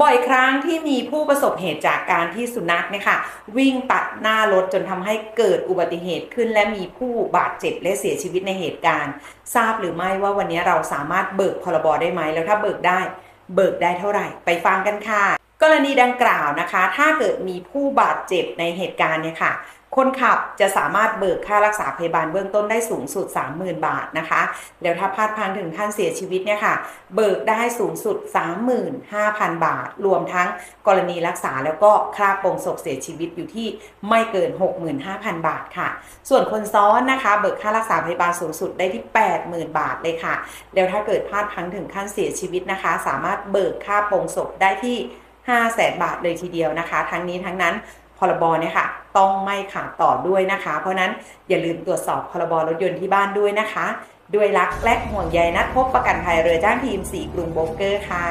บ่อยครั้งที่มีผู้ประสบเหตุจากการที่สุนัขเนี่ยค่ะวิ่งตัดหน้ารถจนทำให้เกิดอุบัติเหตุขึ้น และมีผู้บาดเจ็บและเสียชีวิตในเหตุการณ์ ทราบหรือไม่ว่าวันนี้เราสามารถเบิกพรบได้ไหมแล้วถ้าเบิกได้ เบิกได้เท่าไหร่ ไปฟังกันค่ะ กรณีดังกล่าวนะคะ ถ้าเกิดมีผู้บาดเจ็บในเหตุการณ์เนี่ยค่ะ คนขับจะสามารถเบิกค่ารักษาพยาบาลเบื้องต้นได้สูงสุด 30,000 บาทนะคะ แล้วถ้าพลาดพังถึงท่านเสียชีวิตเนี่ยค่ะ เบิกได้สูงสุด 35,000 บาท รวมทั้งกรณีรักษาแล้วก็ค่าโปรงศพเสียชีวิตอยู่ที่ไม่เกิน 65,000 บาทค่ะ ส่วนคนซ้อนนะคะ เบิกค่ารักษาพยาบาลสูงสุดได้ที่ 80,000 บาทเลยค่ะ แล้วถ้าเกิดพลาดพังถึงขั้นเสียชีวิตนะคะ สามารถเบิกค่าโปรงศพได้ที่500,000บาทเลยทีเดียวนะคะ ทั้งนี้ทั้งนั้นพรบเนี่ยค่ะ ต้องไม่ขาดต่อด้วยนะคะ เพราะนั้นอย่าลืมตรวจสอบพรบรถยนต์ที่บ้านด้วยนะคะ ด้วยรักและห่วงใยนัดพบประกันภัยเรือจ้างทีม 4 กรุงโบรกเกอร์ค่ะ